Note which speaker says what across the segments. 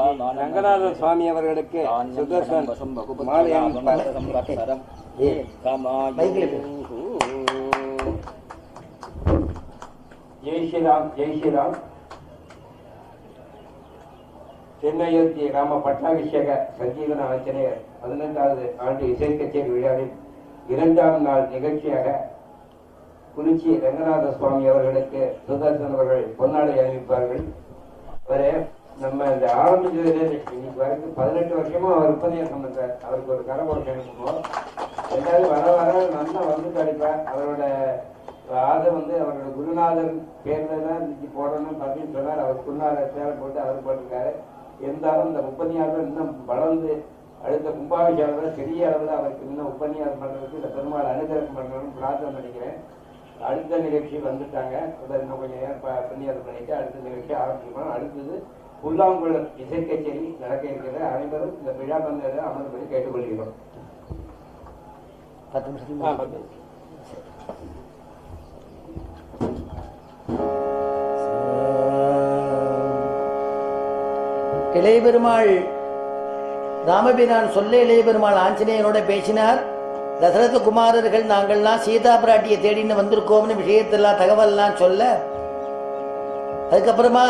Speaker 1: ரங்கநாத சுவாமி அவர்களுக்கு சுதர்சன். ஜெய் ஸ்ரீராம் ஜெய் ஸ்ரீராம். தென்னையொத்தி ராம பட்டாபிஷேக சஞ்சீவன ஆஞ்சநேயர் பதினெட்டாவது ஆண்டு இசை கச்சேரி விழாவில் இரண்டாம் நாள் நிகழ்ச்சியாக குறிச்சி ரங்கநாத சுவாமி அவர்களுக்கு சுதர்சன் அவர்கள் பொன்னாடை அணிவிப்பார்கள். அவரே நம்ம இந்த இன்னைக்கு வரைக்கும் பதினெட்டு வருஷமா அவர் உபதேசம் பண்றார். அவருக்கு ஒரு கரகோஷம் அனுப்புவோம் ரெண்டாவது வர வர நல்லா வந்து கிடைப்பார். அவரோட ஆதை வந்து அவரோட குருநாதர் பேர்ல தான் இன்னைக்கு போடணும் அப்படின்னு சொன்னார். அவர் குருநாதர் பேரை போட்டு அவர் போட்டிருக்காரு. இருந்தாலும் இந்த உபன்யாசம் இன்னும் வளர்ந்து அடுத்த கும்பாபிஷேகம் பெரிய அளவில் அவருக்கு இன்னும் உபன்யாசம் பண்ணுறதுக்கு இந்த பெருமாள் அனுகிரகம் பண்ணணும்னு பிரார்த்தனை பண்ணிக்கிறேன். அடுத்த நிகழ்ச்சி வந்துட்டாங்க. அதை இன்னும் கொஞ்சம் நேரம் ப- புண்ணியாசம் பண்ணிட்டு அடுத்த நிகழ்ச்சி ஆரம்பிக்கணும். அடுத்தது புல்லாங்குழல் இசை கச்சேரி நடக்க இருக்கிறது. அனைவரும் இந்த விழா பந்தத்தில் அமர்வுபடி கேட்டுக்கொள்கிறோம்.
Speaker 2: பத்து நிமிஷம். இளைய பெருமாள் ராமபிரான் சொல்ல இளைய பெருமாள் ஆஞ்சநேயனோட பேசினார். தசரத குமாரர்கள் நாங்கள்லாம் சீதா பிராட்டியை தேடின்னு வந்திருக்கோம்னு விஷயத்தெல்லாம் தகவல்லாம் சொல்ல. அதுக்கப்புறமா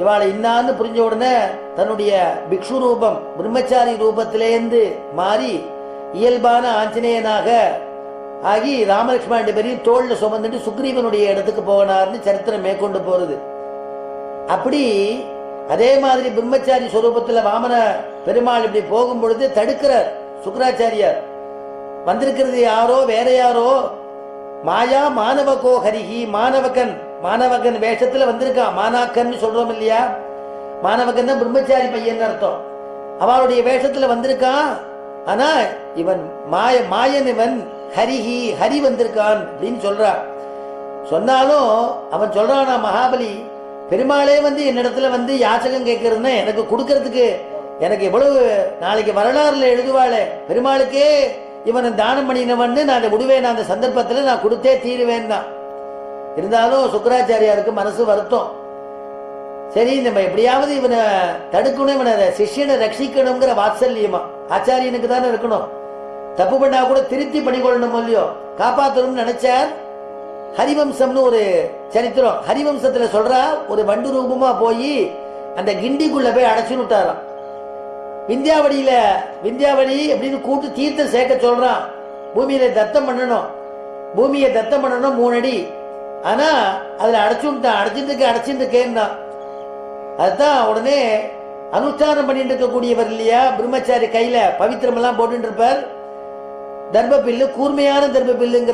Speaker 2: இவாளை இன்னான்னு புரிஞ்ச உடனே தன்னுடைய பிக்ஷு ரூபம் பிரம்மச்சாரி ரூபத்திலேருந்து மாறி இயல்பான ஆஞ்சநேயனாக ஆகி ராமலட்சுமண ரெண்டு பேரையும் தோல்ல சுமந்துட்டு சுக்ரீவனுடைய இடத்துக்கு போனார்னு சரித்திரம் மேற்கொண்டு போறது. அப்படி அதே மாதிரி பிரம்மச்சாரி சுரூபத்தில் வாமன பெருமாள் இப்படி போகும் பொழுது தடுக்கிறார் சுக்கராச்சாரியார். வந்திருக்கிறது யாரோ வேற யாரோ? மாயா மாணவகோ ஹரிஹி மாணவகன். மாணவகன் வேஷத்துல வந்திருக்கான் மாணாக்கன் சொல்றோம் இல்லையா? மாணவகன் பிரம்மச்சாரி பையன் அர்த்தம். அவளுடைய வேஷத்துல வந்திருக்கான் ஆனா இவன் மாய மாயன் இவன் ஹரிஹி ஹரி வந்திருக்கான் அப்படின்னு சொல்றான் சொன்னாலும் அவன் சொல்றானா மகாபலி பெருமாளே வந்து என்னிடத்துல வந்து யாச்சகம் கேட்கறதுன்னா எனக்கு கொடுக்கறதுக்கு எனக்கு எவ்வளவு நாளைக்கு வரலாறுல எழுதுவாளே? பெருமாளுக்கே இவனை தானம் பண்ணினவன்னு நான் அதை விடுவேன். அந்த சந்தர்ப்பத்துல நான் கொடுத்தே தீருவேன் தான் இருந்தாலும் சுக்கராச்சாரியாருக்கு மனசு வருத்தம். சரி நம்ம எப்படியாவது இவனை தடுக்கணும் இவனை சிஷ்யனை ரட்சிக்கணுங்கிற வாத்சல்யமா? ஆச்சாரியனுக்கு தானே இருக்கணும். தப்பு பண்ணா கூட திருத்தி பண்ணிக்கொள்ளணும் இல்லையோ? காப்பாற்றணும்னு நினைச்சார் ஹரிவம்சம்னு ஒரு சரித்திரம். ஹரிவம்சத்துல சொல்றா ஒரு வண்டு ரூபமா போய் அந்த கிண்டிக்குள்ள போய் அடைச்சு விட்டாராம். விந்தியாவடியில விந்தியாவடி அப்படின்னு கூட்டு தீர்த்தம் சேர்க்க சொல்றான். பூமியில தத்தம் பண்ணணும். பூமியை தத்தம் பண்ணணும் மூணு அடி ஆனா அதுல அடைச்சுட்டான் அடைச்சிட்டு இருக்க அடைச்சிட்டு இருக்கேன்னா அதுதான் உடனே அனுஷ்டானம் பண்ணிட்டு இருக்கக்கூடியவர் இல்லையா? பிரம்மச்சாரி கையில பவித்திரம் எல்லாம் போட்டுட்டு இருப்பார் தர்ப பில்லு கூர்மையான தர்ப பில்லுங்கிற